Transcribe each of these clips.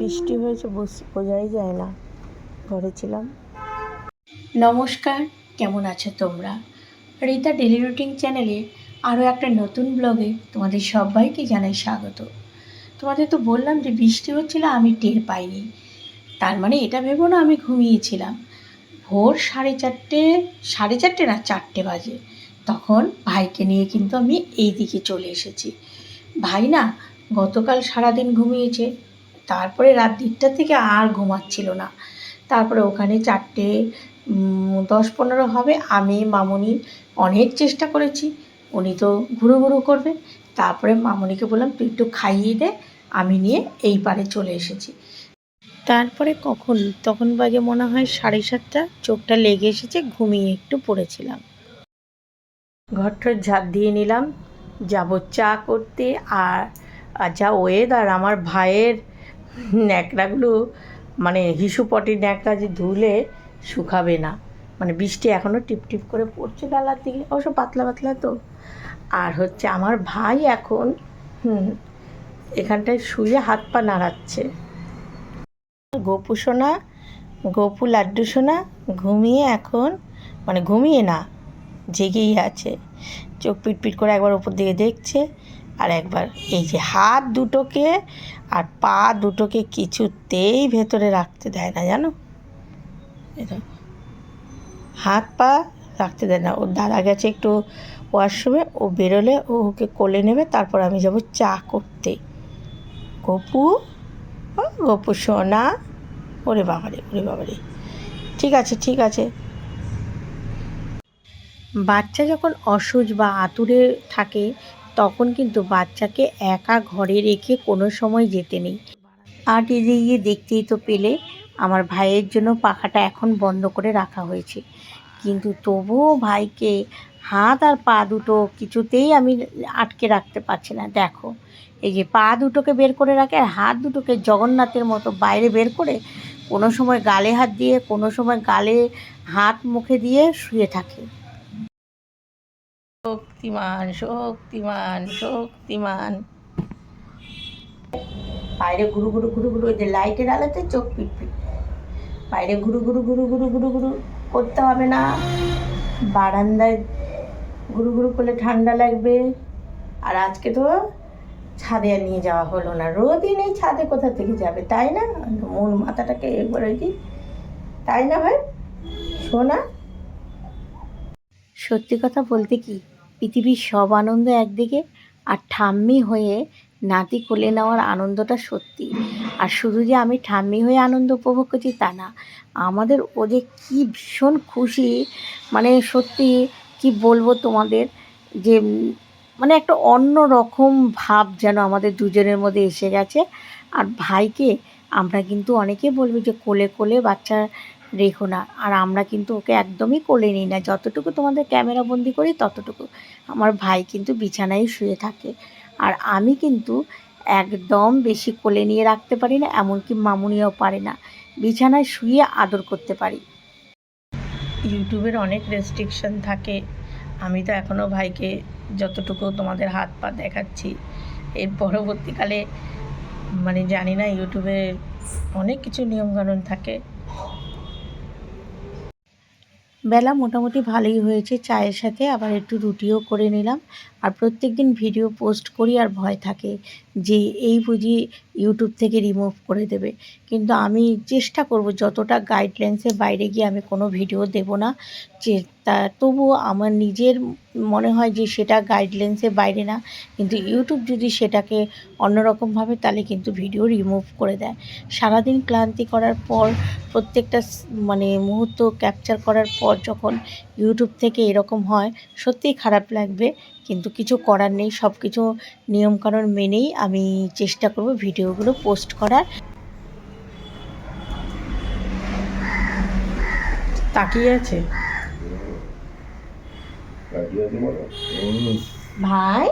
বৃষ্টি হয়েছে বোঝাই যায় না। ঘরে ছিলাম। নমস্কার, কেমন আছো তোমরা? রীতা ডেলি রুটিন চ্যানেলে আরও একটা নতুন ব্লগে তোমাদের সবাইকে জানাই স্বাগত। তোমাদের তো বললাম যে বৃষ্টি হচ্ছিল, আমি টের পাইনি। তার মানে এটা ভেবো না আমি ঘুমিয়েছিলাম। ভোর সাড়ে চারটে সাড়ে চারটে না চারটে বাজে। তখন ভাইকে নিয়ে কিন্তু আমি এই দিকে চলে এসেছি। ভাই না গতকাল সারাদিন ঘুমিয়েছে তারপরে রাত দেড়টা থেকে আর ঘুমাচ্ছিল না। তারপরে ওখানে চারটে দশ পনেরো হবে। আমি, মামুনি অনেক চেষ্টা করেছি। উনি তো ঘুরু ঘুরু করবে। তারপরে মামুনিকে বললাম, তুই একটু খাইয়ে দে, আমি নিয়ে এই পারে চলে এসেছি। তারপরে কখন? তখন বাজে মনে হয় সাড়ে সাতটা। চোখটা লেগে এসেছে, ঘুমিয়ে একটু পড়েছিলাম। ঘরটার ঝাঁপ দিয়ে নিলাম। যাব চা করতে, আর আর যা ওয়েদার আমার ভাইয়ের ন্যাকড়াগুলো মানে হিসুপটি ন্যাকড়া যে ধুলে শুকাবে না। মানে বৃষ্টি এখনও টিপ টিপ করে পড়ছে বেলার দিকে, অবশ্য পাতলা পাতলা তো। আর হচ্ছে আমার ভাই এখন, হুম, এখানটায় শুয়ে হাত পা নাড়াচ্ছে। গোপু সোনা, গোপু লাড্ডু সোনা ঘুমিয়ে এখন মানে ঘুমিয়ে না, জেগেই আছে। চোখ পিট পিট করে একবার ওপর দিকে দেখছে আর একবার এই যে হাত দুটোকে আর পা দুটোকে কিছুতেই ভেতরে রাখতে দেয় না, জানো? হাত, পা রাখতে দেয় না। ওর দাদা গেছে একটু ওয়াশরুমে, ও বেরোলে ও ওকে কোলে নেবে, তারপর আমি যাব চা করতে। গপু? গপু, সোনা? ওরে বাবারে ওরে বাবারে। ঠিক আছে ঠিক আছে। বাচ্চা যখন অসুজ বা আতুরে থাকে তখন কিন্তু বাচ্চাকে একা ঘরে রেখে কোনো সময় যেতে নেই। আর গিয়ে দেখতেই তো পেলে আমার ভাইয়ের জন্য পাখাটা এখন বন্ধ করে রাখা হয়েছে। কিন্তু তবুও ভাইকে হাত আর পা দুটো কিছুতেই আমি আটকে রাখতে পারছি না। দেখো, এই যে পা দুটোকে বের করে রাখে আর হাত দুটোকে জগন্নাথের মতো বাইরে বের করে কোনো সময় গালে হাত দিয়ে, কোনো সময় গালে হাত মুখে দিয়ে শুয়ে থাকে। শক্তিমান শক্তিমান শক্তিমান। বাইরে ঘুরু ঘুরু ঘুরু ঘুরু ওই যে লাইটের আলোতে চোখ পিট পিট বাইরে ঘুরু ঘুরু ঘুরু ঘুরু ঘুরু ঘুরু করতে হবে না। বারান্দায় ঘুরু ঘুরু করলে ঠান্ডা লাগবে। আর আজকে তো ছাদে আর নিয়ে যাওয়া হলো না। রোদই নেই ছাদে কোথা থেকে যাবে, তাই না? মন মাথাটাকে একবার ওই তাই না ভাই? শোনা সত্যি কথা বলতে কি, পৃথিবীর সব আনন্দ একদিকে আর ঠাম্মি হয়ে নাতি কোলে নেওয়ার আনন্দটা সত্যি। আর শুধু যে আমি ঠাম্মি হয়ে আনন্দ উপভোগ করছি তা না, আমাদের ও যে কী ভীষণ খুশি মানে সত্যি কি বলব তোমাদের যে মানে একটা অন্য রকম ভাব যেন আমাদের দুজনের মধ্যে এসে গেছে। আর ভাইকে আমরা কিন্তু অনেকে বলবে যে কোলে কোলে বাচ্চা রেখো না। আর আমরা কিন্তু ওকে একদমই কোলে নিই না। যতটুকু তোমাদের ক্যামেরা বন্দি করি, ততটুকু। আমার ভাই কিন্তু বিছানায় শুয়ে থাকে। আর আমি কিন্তু একদম বেশি কোলে নিয়ে রাখতে পারি না, এমনকি মামুনিও পারে না। বিছানায় শুয়ে আদর করতে পারি। ইউটিউবের অনেক রেস্ট্রিকশন থাকে। আমি তো এখনও ভাইকে যতটুকু তোমাদের হাত পা দেখাচ্ছি, এর পরবর্তীকালে মানে জানি না, ইউটিউবে অনেক কিছু নিয়মকানুন থাকে। বেলা মোটামুটি ভালোই হয়েছে চায়ের সাথে আবার একটু রুটিও করে নিলাম। আর প্রত্যেক দিন ভিডিও পোস্ট করি আর ভয় থাকে যে এই বুঝি ইউটিউব থেকে রিমুভ করে দেবে। কিন্তু আমি চেষ্টা করব যতটা গাইডলাইন্সের বাইরে গিয়ে আমি কোনো ভিডিও দেব না, যে তা তবুও আমার নিজের মনে হয় যে সেটা গাইডলাইন্সের বাইরে না। কিন্তু ইউটিউব যদি সেটাকে অন্যরকমভাবে তাহলে কিন্তু ভিডিও রিমুভ করে দেয়। সারাদিন ক্লান্তি করার পর, প্রত্যেকটা মানে মুহূর্ত ক্যাপচার করার পর যখন ইউটিউব থেকে এরকম হয়, সত্যিই খারাপ লাগবে কিন্তু কিছু করার নেই সব কিছু নিয়মকানুন মেনেই আমি চেষ্টা করব ভিডিওগুলো পোস্ট করার। তাকিয়ে আছে? ভাই?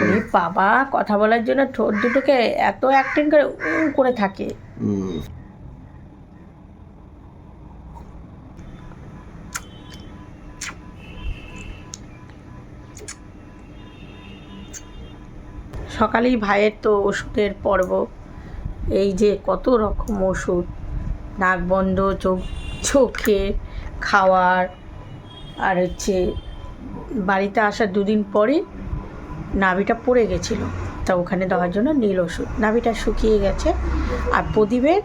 ওরে বাবা কথা বলার জন্য ঠোঁট দুটোকে এত অ্যাক্টিং করে উ করে থাকে। সকালেই ভাইয়ের তো ওষুধের পর্ব। এই যে কত রকম ওষুধ। নাক বন্ধ, চোখ, চোখে খাওয়ার, আর হচ্ছে বাড়িতে আসার দুদিন পরে নাভিটা পড়ে গেছিল। তা ওখানে দেওয়ার জন্য নীল ওষুধ। নাভিটা শুকিয়ে গেছে। আর প্রদীপের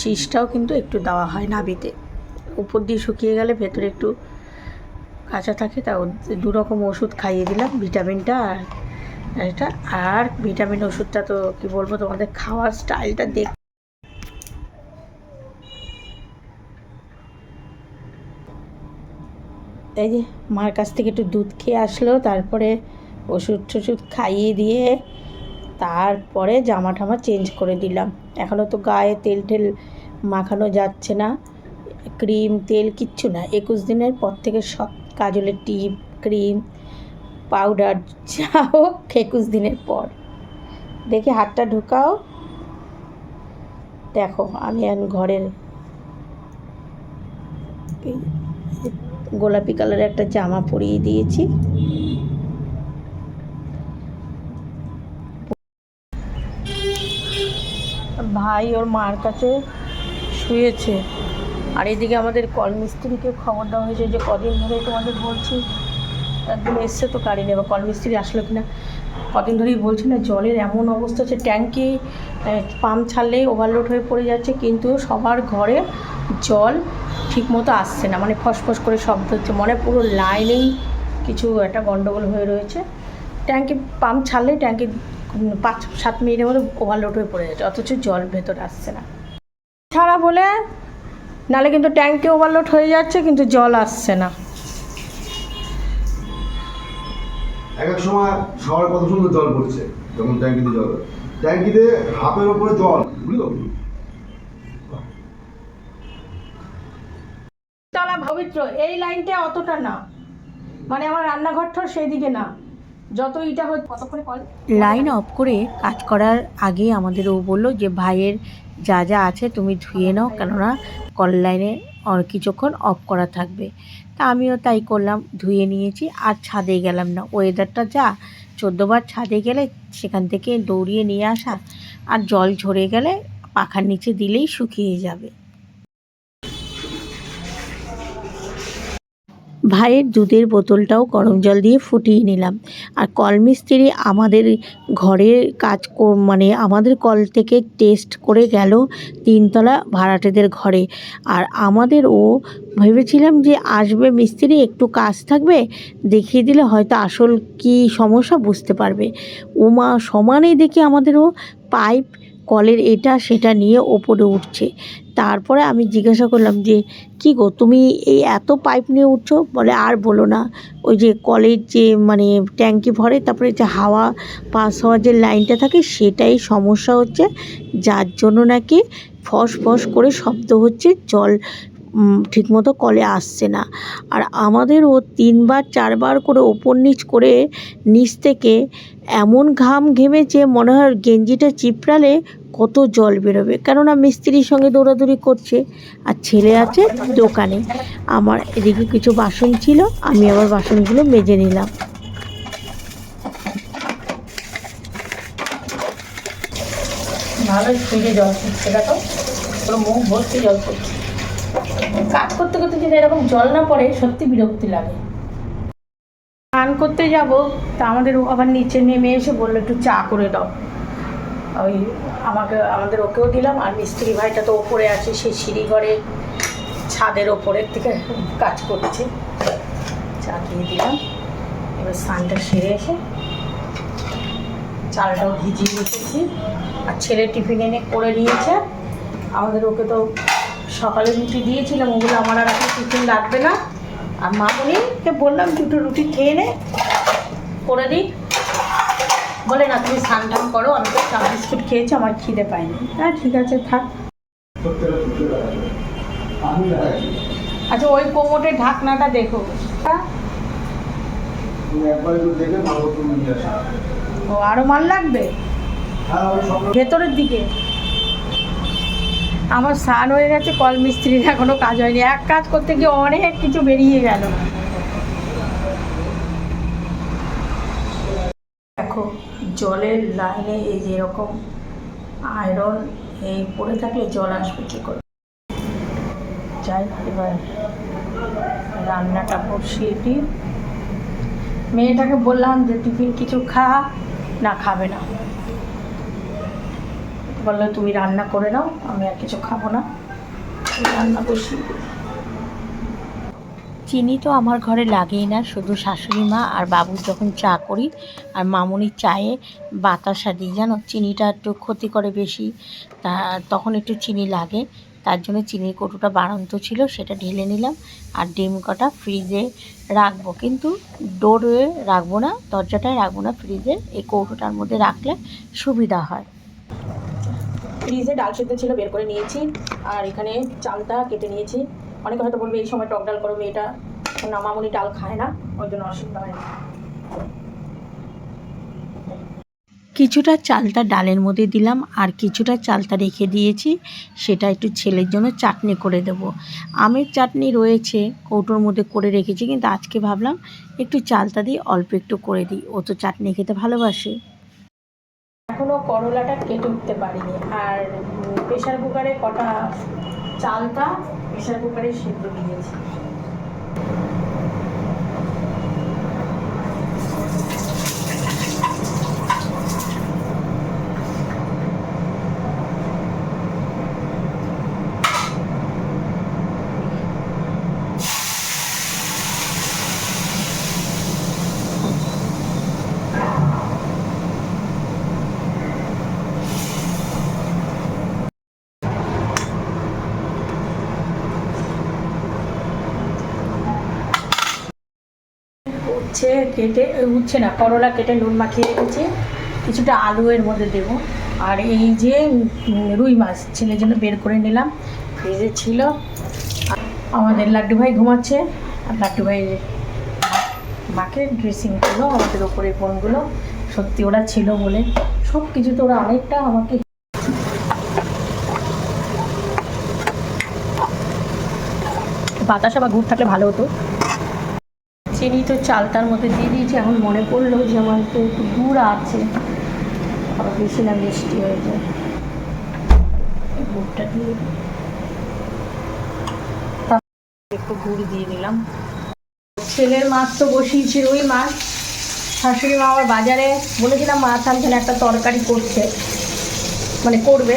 শীষটাও কিন্তু একটু দেওয়া হয় নাভিতে। উপর দিয়ে শুকিয়ে গেলে ভেতরে একটু কাঁচা থাকে, তা দু রকম ওষুধ খাইয়ে দিলাম, ভিটামিনটা আর এটা, আর ভিটামিন ওষুধটা তো কি বলব তোমাদের খাওয়ার স্টাইলটা দেখ এই যে মার কাছ থেকে একটু দুধ খেয়ে আসলো, তারপরে ওষুধ টষুধ খাইয়ে দিয়ে তারপরে জামা ঠামা চেঞ্জ করে দিলাম। এখনও তো গায়ে তেল টেল মাখানো যাচ্ছে না, ক্রিম তেল কিচ্ছু না। একুশ দিনের পর থেকে সব কাজলের টিপ, ক্রিম পাউডার, যা হোক, একুশ দিনের পর। দেখি হাতটা ঢুকাও। দেখো, আমি এখন ঘরের গোলাপি কালারের একটা জামা পরিয়ে দিয়েছি। ভাই ওর মার কাছে শুয়েছে। আর এদিকে আমাদের কল মিস্ত্রিকে খবর দেওয়া হয়েছে যে কদিন ধরে তোমাদের বলছি একদিন এসছে তো গাড়ি নেবে কল মিস্ত্রি আসলো কিনা? কদিন ধরেই বলছি না, জলের এমন অবস্থা হচ্ছে, ট্যাঙ্কি পাম্প ছাড়লেই ওভারলোড হয়ে পড়ে যাচ্ছে, কিন্তু সবার ঘরে জল ঠিকমতো আসছে না মানে ফসফস করে শব্দ হচ্ছে, মনে পুরো লাইনেই কিছু একটা গন্ডগোল হয়ে রয়েছে। ট্যাঙ্কি, পাম্প ছাড়লেই ট্যাঙ্কি পাঁচ, সাত মিনিটের মধ্যে ওভারলোড হয়ে পড়ে যাচ্ছে, অথচ জল ভেতরে আসছে না। ছাড়া বলে, নালে কিন্তু ট্যাঙ্কি ওভারলোড হয়ে যাচ্ছে, কিন্তু জল আসছে না। এক এক সময় শহরে কত সুন্দর জল পড়ছে যখন ট্যাঙ্কিতে জল। ট্যাঙ্কিতে হাফের ওপরে জল বুঝলো তলা পবিত্র এই লাইনটা অতটা না। মানে আমার রান্নাঘরটাও সেই দিকে না। যত ইটা হচ্ছে কত করে কল? লাইন অফ করে কাজ করার আগে আমাদের ও বলল যে ভাইয়ের যা যা আছে তুমি ধুয়ে নাও কেননা কল লাইনে কিছুক্ষণ অফ করা থাকবে। তা আমিও তাই করলাম, ধুয়ে নিয়েছি আর ছাদে গেলাম না। ওয়েদারটা যা, চোদ্দোবার ছাদে গেলে সেখান থেকে দৌড়িয়ে নিয়ে আসা আর জল ঝরে গেলে পাখার নিচে দিলেই শুকিয়ে যাবে। ভাইয়ের দুধের বোতলটাও গরম জল দিয়ে ফুটিয়ে নিলাম। আর কলমিস্ত্রি আমাদের ঘরের কাজ মানে আমাদের কল থেকে টেস্ট করে গেল তিনতলা ভাড়াটেদের ঘরে। আর আমাদের ও ভেবেছিলাম যে আসবে মিস্ত্রি, একটু কাজ থাকবে, দেখিয়ে দিলে হয়তো আসল কি সমস্যা বুঝতে পারবে। ও মা সমানেই দেখি আমাদের ও পাইপ, কলের এটা সেটা নিয়ে ওপরে উঠছে। তারপরে আমি জিজ্ঞাসা করলাম যে, কি গো, তুমি এই এত পাইপ নিয়ে উঠছো? বলে, আর বলো না, ওই যে কলের যে মানে ট্যাঙ্কি ভরে, তারপরে যে হাওয়া পাস হওয়ার যে লাইনটা থাকে, সেটাই সমস্যা হচ্ছে। যার জন্য নাকি ফস ফস করে শব্দ হচ্ছে, জল ঠিকমতো কলে আসছে না। আর আমাদের ও তিনবার, চারবার করে ওপর নিচ করে নিচ থেকে এমন ঘাম ঘেমেছে, মনে হয় গেঞ্জিটা চিপড়ালে কত জল বেরোবে। কেননা মিস্ত্রির সঙ্গে দৌড়াদৌড়ি করছে আর ছেলে আছে দোকানে। আমার এদিকে কিছু বাসন ছিল, আমি আবার বাসনগুলো মেজে নিলাম। ভালো স্পিডে জল পড়ছে দেখো। পুরো মুখ ভর্তি জল পড়ছে কাজ করতে করতে যদি এরকম জল না পড়ে, সত্যি বিরক্তি লাগে। স্নান করতে যাব, তা আমাদের আবার নিচে নেমে এসে বলল, একটু চা করে দাও। ওই আমাকে, আমাদের ওকেও দিলাম, আর মিস্ত্রি ভাইটা তো ওপরে আছে, সে সিঁড়ি ঘরে, ছাদের ওপরের থেকে কাজ করছে। চা দিয়ে দিলাম। এবার স্নানটা সেরে এসে চালটাও ভিজিয়ে রেখেছি। আর ছেলে টিফিন এনে করে নিয়েছে। আমাদের ওকে তো সকালে রুটি দিয়েছিলাম, ওগুলো আমার আর এখন টিফিন লাগবে না। আর মামনিকে বললাম দুটো রুটি খেয়ে নে, করে দিই। বলে, না, তুমি স্নান টান করো, আমি তো চা বিস্কুট খেয়েছি, আমার খিদে পাইনি হ্যাঁ ঠিক আছে, থাক। আচ্ছা ওই কোমোটের ঢাকনাটা দেখো। ও আরও মাল লাগবে? ভেতরের দিকে। আমার স্নান হয়ে গেছে, কল মিস্ত্রির এখনও কাজ হয়নি। এক কাজ করতে গিয়ে অনেক কিছু বেরিয়ে গেল। দেখো, জলের লাইনে এই যে এরকম আয়রন এই পড়ে থাকলে জল আসবে কী করে? যাই এবার রান্নাটা বসিয়ে দিই। মেয়েটাকে বললাম যে, টিফিন কিছু খা, না, খাবে না। বলল, তুমি রান্না করে নাও, আমি আর কিছু খাব না। রান্না দিই। চিনি তো আমার ঘরে লাগেই না, শুধু শাশুড়ি মা আর বাবুর যখন চা করি আর মামুনির চায়ে বাতাসা দিই, জানো? চিনিটা একটু ক্ষতি করে বেশি, তা তখন একটু চিনি লাগে, তার জন্য চিনির কৌটোটা বাড়ন্ত ছিল, সেটা ঢেলে নিলাম আর ডিম কটা ফ্রিজে রাখব। কিন্তু ডোরে রাখব না, দরজাটায় রাখব না, ফ্রিজে এই কৌটোটার মধ্যে রাখলে সুবিধা হয়। ফ্রিজে ডাল সেদ্ধ ছিল, বের করে নিয়েছি। আর এখানে চালটা কেটে নিয়েছি। অনেকে হয়তো বলবে, এই সময় টক ডাল করো, মেয়েটা না, মামুনি ডাল খায় না। ওই জন্য অসুবিধা হয় না। কিছুটা চালটা ডালের মধ্যে দিলাম, আর কিছুটা চালটা রেখে দিয়েছি। সেটা একটু ছেলের জন্য চাটনি করে দেব। আমের চাটনি রয়েছে, কৌটোর মধ্যে করে রেখেছি, কিন্তু আজকে ভাবলাম একটু চালটা দিয়ে অল্প একটু করে দিই। ও তো চাটনি খেতে ভালোবাসে। এখনও করলাটা কেটে উঠতে পারিনি। আর প্রেশার কুকারে কটা চালটা প্রেশার কুকারে সিদ্ধ দিয়েছি উচ্ছে কেটে এ, উচ্ছে না করলা কেটে নুন মাখিয়ে রেখেছি। কিছুটা আলু এর মধ্যে দেব। আর এই যে রুই মাছ ছেলের জন্য বের করে নিলাম ফ্রিজে ছিল। আমাদের লাড্ডু ভাই ঘুমাচ্ছে। আর লাড্ডু ভাই মাকে ড্রেসিং করল আমাদের ওপরে বোনগুলো। সত্যি ওরা ছিল বলে। সব কিছুতে ওরা অনেকটা আমাকে বাতাসা বা গুড় থাকলে ভালো হতো। চিনি তো চালতার মধ্যে দিয়ে দিয়েছি, এখন মনে পড়ল যে আমার তো একটু গুড় আছে। আবার বেশি না মিষ্টি হয়ে যায়। গুড়টা দিয়ে একটু গুড় দিয়ে দিলাম। ছেলের মাছ তো বসিয়েছি রুই মাছ। শাশুড়ি মা আবার বাজারে বলেছিলাম মাছ আনছেন একটা তরকারি করছে। মানে করবে।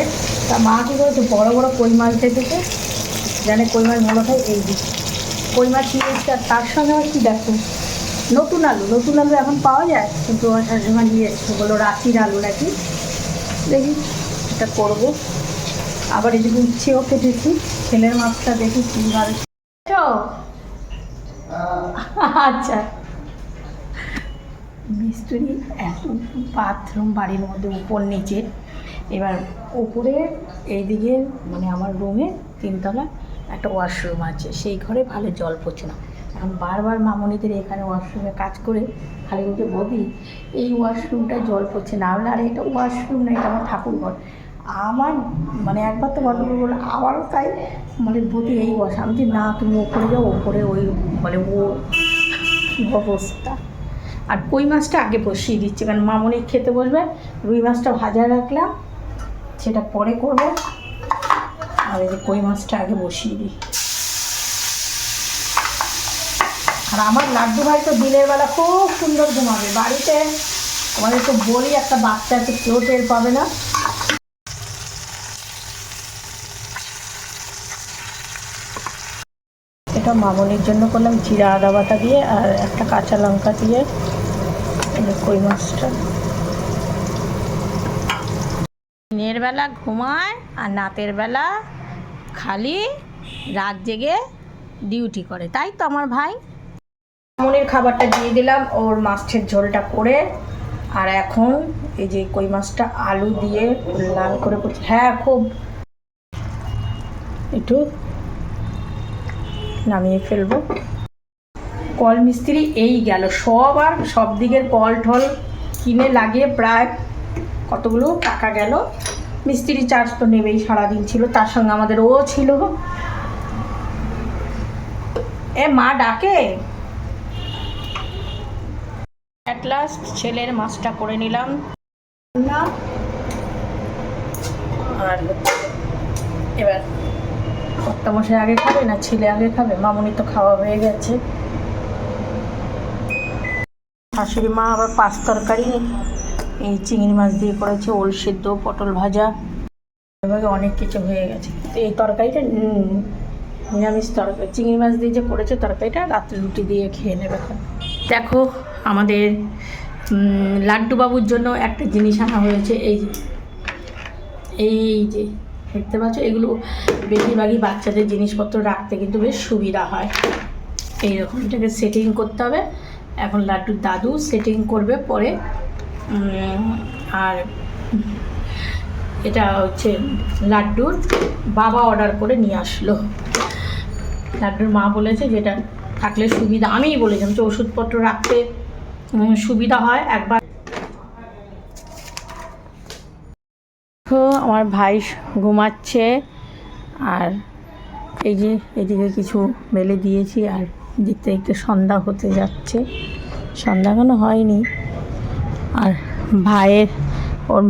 তা মা কী করেছে, বড় বড় কই মাছ দেখেছে? জানে কই মাছ ভালো খায় এই দিক কই মাছ আর তার সঙ্গে আবার কী দেখো? নতুন আলু নতুন আলু এখন পাওয়া যায়? কিন্তু আমার শাশুড়িমা নিয়ে এসছে রাঁচির আলু নাকি? দেখি, এটা করব। আবার এদিকে উচ্ছেও কেটেছি ছেলের মাছটা দেখি কীভাবে। আচ্ছা। মিস্ত্রি এখন বাথরুম বাড়ির মধ্যে, উপর নিচে। এবার উপরে, এইদিকে মানে আমার রুমে তিনতলা। একটা ওয়াশরুম আছে, সেই ঘরে ভালো জল পড়ছে না। এখন বারবার মামনিদের এখানে ওয়াশরুমে কাজ করে খালি বলতে বদি, এই ওয়াশরুমটায় জল পড়ছে, না আরে এটা ওয়াশরুম না, এটা আমার ঠাকুর ঘর আমার মানে একবার তো গন্ডগোল বলল আবারও তাই। মানে বদি, এই ওয়াশ আমি যে না, তুমি ওপরে যাও, ওপরে ওই মানে ও অবস্থা? আর কই মাছটা আগে বসিয়ে দিচ্ছি, কারণ মামনি খেতে বসবে, রুই মাছটা ভাজা রাখলাম, সেটা পরে করব। আর এই যে কই মাছটা আগে বসিয়ে দিই। আর আমার লাড্ডু ভাই তো দিনের বেলা খুব সুন্দর ঘুমাবে। বাড়িতে আমাদের তো বলি একটা বাচ্চা আছে, কেউ টের পাবে না। এটা মামনির জন্য করলাম জিরা আদা বাটা দিয়ে আর একটা কাঁচা লঙ্কা দিয়ে কই মাছটা। দিনের বেলা ঘুমায় আর নাতের বেলা খালি রাত জেগে ডিউটি করে। তাই তো আমার ভাই। মনের খাবারটা দিয়ে দিলাম, ওর মাছের ঝোলটা করে, আর এখন এই যে কই মাছটা, আলু দিয়ে লাল করে করছি। হ্যাঁ খুব। একটু নামিয়ে ফেলব। কল মিস্ত্রি এই গেল। সব আর সব দিকের কল ঠল কিনে লাগিয়ে প্রায় কতগুলো টাকা গেল। মিস্ত্রি চার্জ তো নেবেই সারাদিন ছিল, তার সঙ্গে আমাদের ও ছিল। এ মা ডাকে? অ্যাট লাস্ট ছেলের মাছটা করে নিলাম। আর এবার কর্তামশাই আগে খাবে না ছেলে আগে খাবে? মামুনি তো খাওয়া হয়ে গেছে। শাশুড়ি মা আবার পাঁচ তরকারি। এই চিংড়ি মাছ দিয়ে করেছে, ওল সিদ্ধ, পটল ভাজা। এভাবে অনেক কিছু হয়ে গেছে। তো এই তরকারিটা নিরামিষ তরকারি চিংড়ি মাছ দিয়ে যে করেছে তরকারিটা, রাত্রে রুটি দিয়ে খেয়ে নেবে দেখো, আমাদের লাড্ডু বাবুর জন্য একটা জিনিস আনা হয়েছে। এই এই যে, দেখতে পাচ্ছ? এগুলো বেশিরভাগই বাচ্চাদের জিনিসপত্র রাখতে কিন্তু বেশ সুবিধা হয়। এইরকম এটাকে সেটিং করতে হবে। এখন লাড্ডুর দাদু সেটিং করবে পরে আর এটা হচ্ছে লাড্ডুর বাবা অর্ডার করে নিয়ে আসলো। লাড্ডুর মা বলেছে যেটা থাকলে সুবিধা, আমিই বলেছিলাম যে ওষুধপত্র রাখতে সুবিধা হয় একবার। আমার ভাই ঘুমাচ্ছে আর এই যে এদিকে কিছু মেলে দিয়েছি আর দেখতে দেখতে সন্ধ্যা হতে যাচ্ছে। সন্ধ্যা এখনও হয়নি। আর ভাইয়ের, ওর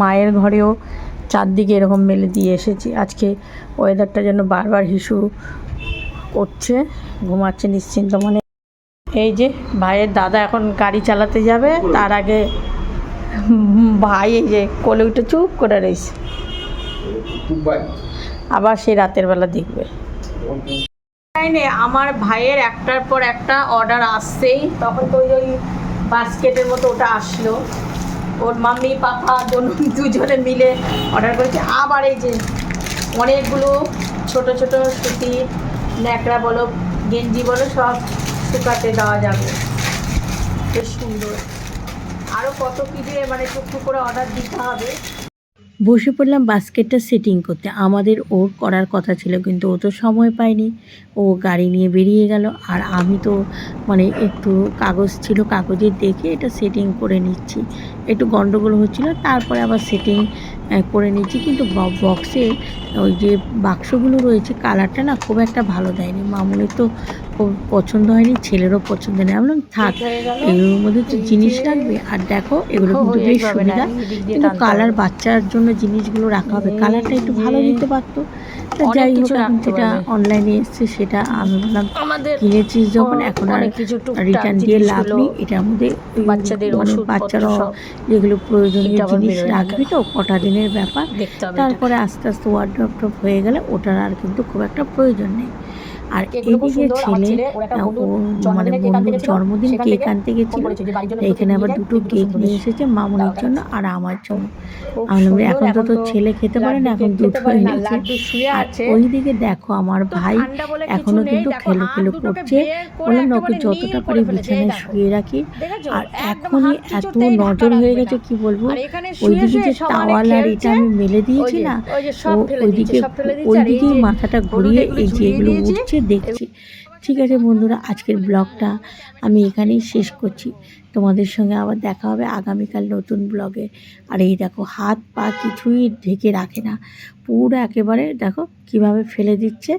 মায়ের ঘরেও চারদিকে এরকম মেলে দিয়ে এসেছি। আজকে ওয়েদারটা যেন বারবার হিসু করছে, ঘুমাচ্ছে নিশ্চিন্ত মনে। এই যে ভাইয়ের দাদা এখন গাড়ি চালাতে যাবে, তার আগে ভাই এই যে কোলে উঠে চুপ করে রয়েছে আবার সেই রাতের বেলা দেখবে। আমার ভাইয়ের একটার পর একটা অর্ডার আসছেই, তখন তো ওই বাস্কেটের মতো ওটা আসলো। ওর মাম্মি, পাপা দুজনে মিলে অর্ডার করেছে। আবার এই যে অনেকগুলো ছোট ছোট সুতি, ন্যাকড়া বলো, গেঞ্জি বলো, সব শুকাতে দেওয়া যাবে। বেশ সুন্দর। আরও কত কী যে মানে টুকটুক করে অর্ডার দিতে হবে। বসে পড়লাম বাস্কেটটা সেটিং করতে। আমাদের ওর করার কথা ছিল কিন্তু ও তো সময় পায়নি। ও গাড়ি নিয়ে বেরিয়ে গেল। আর আমি তো মানে একটু কাগজ ছিল কাগজে দেখে এটা সেটিং করে নিচ্ছি। একটু গন্ডগোল হচ্ছিল তারপরে আবার সেটিং করে নিচ্ছি। কিন্তু বক্সে ওই যে বাক্সগুলো রয়েছে কালারটা না খুব একটা ভালো দেয়নি। মামুনির তো খুব পছন্দ হয়নি ছেলেরও পছন্দ নেই। আমি থাক এগুলোর মধ্যে তো জিনিস রাখবে আর দেখো এগুলো কিন্তু বেশ সুবিধা। কিন্তু কালার বাচ্চার জন্য জিনিসগুলো রাখা হবে। কালারটা একটু ভালো দিতে পারতো। তা যাই হোক এখন যেটা অনলাইনে এসছে সেটা আমি বললাম কিনেছিস যখন এখন আর রিটার্ন দিয়ে লাভ নেই। এটার মধ্যে বাচ্চাদের বাচ্চারা যেগুলো প্রয়োজনীয় জিনিস রাখবি তো কটা দিনের ব্যাপার। তারপরে আস্তে আস্তে ওয়ার্ড্রপ হয়ে গেলে ওটার আর কিন্তু খুব একটা প্রয়োজন নেই। আর এদিকে ছেলে মানে জন্মদিনে কেক আনতে বন্ধুর জন্মদিন কেক আনতে গেছিল। এখানে আবার দুটো কেক নিয়ে এসেছে। মামুনির জন্য আর আমার জন্য। আমি এখন তো তোর তো ছেলে খেতে পারে না এখন কেক দুধ খেতে পারে না, গেছে। লাড্ডু শুয়ে আর ওইদিকে দেখো আমার ভাই এখনও কিন্তু খেলো খেলো করছে। বললাম না ওকে যতটা পারি বিছানায় শুয়ে রাখি। আর এখনই এত নজর হয়ে গেছে কি বলব? ওইদিকে যে টাওয়াল আর এটা আমি মেলে দিয়েছি না ওইদিকে ওইদিকেই মাথাটা ঘুরিয়ে এই যে ঝুলিয়ে এগুলো উঠছে দেখছি। ঠিক আছে বন্ধুরা, আজকের ব্লগটা আমি এখানেই শেষ করছি। তোমাদের সঙ্গে আবার দেখা হবে আগামীকাল নতুন ব্লগে। আর এই দেখো, হাত পা কিছুই ঢেকে রাখে না। পুরো একেবারে দেখো, কীভাবে ফেলে দিচ্ছে।